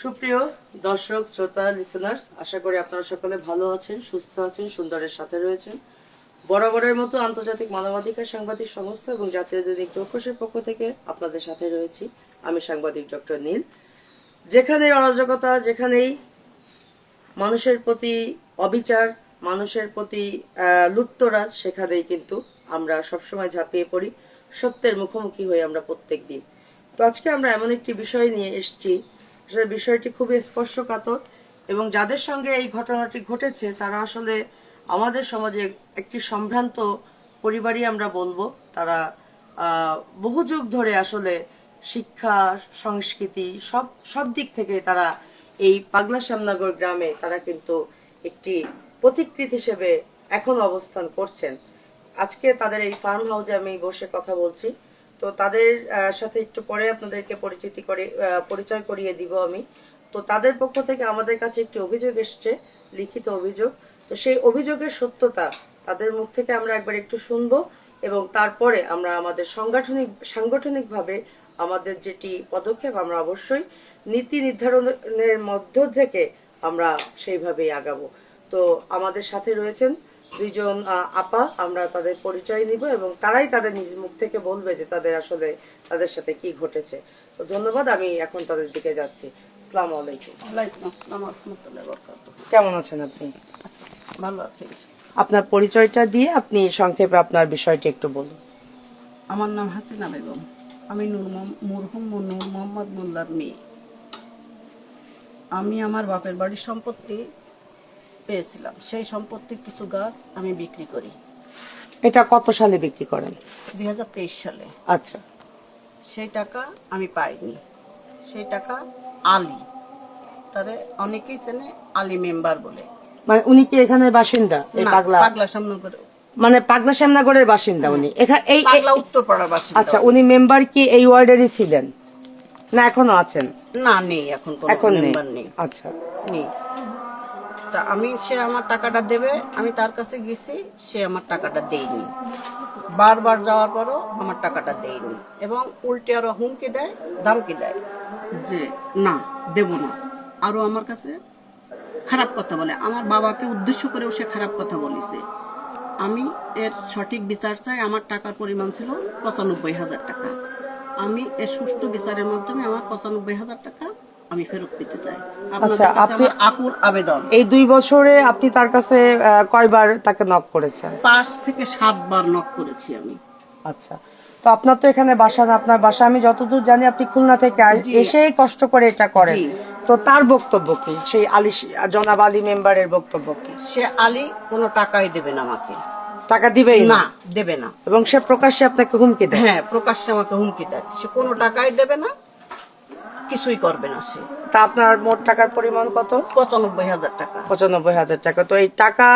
সুপ্রিয় দর্শক শ্রোতা লিসেনার্স আশা করি আপনারা সকলে ভালো আছেন সুস্থ আছেন সুন্দরের সাথে রয়েছেন। বরাবরের মতো আন্তর্জাতিক মানবাধিকার সাংবাদিক সংস্থা এবং জাতীয় দৈনিক চৌকসের পক্ষ থেকে আপনাদের সাথে রয়েছি আমি সাংবাদিক ডক্টর নীল। যেখানে অরাজকতা যেখানেই মানুষের প্রতি অবিচার মানুষের প্রতি আহ, লুটতরাজ সেখানেই কিন্তু আমরা সবসময় ঝাঁপিয়ে পড়ি সত্যের মুখোমুখি হয়ে আমরা প্রত্যেক দিন তো আজকে আমরা এমন একটি বিষয় নিয়ে এসেছি আসলে বিষয়টি খুবই স্পর্শকাতর এবং যাদের সঙ্গে এই ঘটনাটি ঘটেছে, তারা আসলে আমাদের সমাজে একটি সম্ভ্রান্ত পরিবারই আমরা বলব। তারা বহু যুগ ধরে আসলে শিক্ষা, সংস্কৃতি সব সব দিক থেকে তারা এই পাগলা শ্যামনগর গ্রামে তারা কিন্তু একটি প্রতিকৃত হিসেবে এখন অবস্থান করছেন। আজকে তাদের এই ফার্ম হাউসে আমি বসে কথা বলছি। তো তাদের সাথে একটু পরে আপনাদেরকে পরিচিতি করে পরিচয় করিয়ে দিব আমি। তো তাদের পক্ষ থেকে আমাদের কাছে একটি অভিযোগ এসছে, লিখিত অভিযোগ। তো সেই অভিযোগের সত্যতা তাদের মুখ থেকে আমরা একবার একটু শুনব এবং তারপরে আমরা আমাদের সাংগঠনিক, সাংগঠনিকভাবে আমাদের যেটি পদক্ষেপ, আমরা অবশ্যই নীতি নির্ধারণের মধ্য থেকে আমরা সেইভাবেই আগাবো। তো আমাদের সাথে রয়েছেন দুইজন আপা আমরা তাদের পরিচয় নিব এবং তারাই তাদের নিজ মুখ থেকে বলবে যে তাদের আসলে তাদের সাথে কি ঘটেছে। তো ধন্যবাদ আমি এখন তাদের দিকে যাচ্ছি। আসসালামু আলাইকুম। ওয়ালাইকুম আসসালাম রহমতুল্লাহ বরকাত কেমন আছেন আপনি? ভালো আছি আপনার পরিচয়টা দিয়ে আপনি সংক্ষেপে আপনার বিষয়টি একটু বলুন। আমার নাম হাসিনা বেগম। আমি নূর মরহুম নূর মোহাম্মদ মোল্লার মেয়ে। আমি আমার বাপের বাড়ির সম্পত্তি পেয়েছিলাম। সেই সম্পত্তির কিছু গাছ আমি বিক্রি করি। এটা কত সালে বিক্রি করেন? দুই সালে। আচ্ছা। সেই টাকা আমি পাইনি। সেই টাকা আলী। তারে অনেকেই চেনে আলী মেম্বার বলে। মানে উনি কি এখানে বাসিন্দা? পাগলা পাগলা সামনে মানে পাগলা শ্যামনগরের বাসিন্দা উনি। এখানে এই এই- পাগলা উত্তরপাড়ার বাসিন্দা আচ্ছা উনি। মেম্বার কি এই ওয়ার্ডেরই ছিলেন? না এখনও আছেন? না নেই এখন কোনো মেম্বার নেই। আচ্ছা। নেই। তা আমি, সে আমার টাকাটা দেবে, আমি তার কাছে গেছি, সে আমার টাকাটা দেয়নি। বারবার যাওয়ার পরও আমার টাকাটা দেয়নি এবং উল্টে আরও হুমকি দেয়, ধমকি দেয়। যে, না, দেব না। আরও আমার কাছে খারাপ কথা বলে। আমার বাবাকে উদ্দেশ্য করেও সে খারাপ কথা বলেছে। আমি এর সঠিক বিচার চাই। আমার টাকার পরিমাণ ছিল পঁচানব্বই হাজার টাকা। আমি এর সুষ্ঠু বিচারের মাধ্যমে আমার পঁচানব্বই হাজার টাকা আমি ফেরত পেতে চাই। আচ্ছা, আপনি- আবেদন। এই দুই বছরে আপনি তার কাছে কয়বার তাকে নক করেছেন? পাঁচ থেকে সাতবার নক করেছি আমি। আচ্ছা। তো আপনার তো এখানে বাসা না আপনার বাসা। আমি যতদূর জানি আপনি খুলনা থেকে এসেই কষ্ট করে এটা করেন। তো তার বক্তব্য কি? সেই আলী জনাব আলী মেম্বারের বক্তব্য কি? সে আলী কোনো টাকাই দেবে না আমাকে। টাকা দিবেই না? না দেবে না। এবং সে প্রকাশ্যে আপনাকে হুমকি দেয়? হ্যাঁ প্রকাশ্যে আমাকে হুমকি দেয়। সে কোনো টাকাই দেবে না কিছুই করবে না সে। তা আপনার মোট টাকার পরিমাণ কত? পঁচানব্বই হাজার টাকা। পঁচানব্বই হাজার টাকা। তো এই টাকা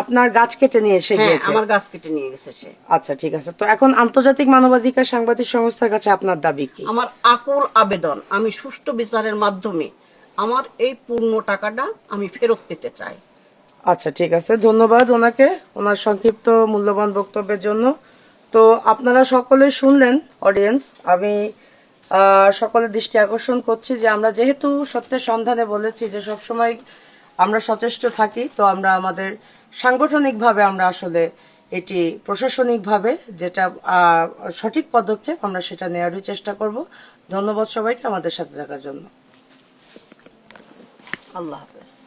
আপনার গাছ কেটে নিয়ে এসে হ্যাঁ গিয়েছে? আমার গাছ কেটে নিয়ে গেছে সে। আচ্ছা ঠিক আছে। তো এখন আন্তর্জাতিক মানবাধিকার সাংবাদিক সংস্থার কাছে আপনার দাবি কি? আমার আকুল আবেদন আমি সুষ্ঠু বিচারের মাধ্যমে আমার এই পূর্ণ টাকাটা আমি ফেরত পেতে চাই। আচ্ছা ঠিক আছে। ধন্যবাদ ওনাকে ওনার সংক্ষিপ্ত মূল্যবান বক্তব্যের জন্য। তো আপনারা সকলে শুনলেন অডিয়েন্স আমি সকলের দৃষ্টি আকর্ষণ করছি যে আমরা যেহেতু সত্যের সন্ধানে বলেছি যে সবসময় আমরা সচেষ্ট থাকি, তো আমরা আমাদের সাংগঠনিকভাবে আমরা আসলে এটি প্রশাসনিকভাবে যেটা সঠিক পদক্ষেপ আমরা সেটা নেওয়ারই চেষ্টা করব। ধন্যবাদ সবাইকে আমাদের সাথে থাকার জন্য। আল্লাহ হাফেজ।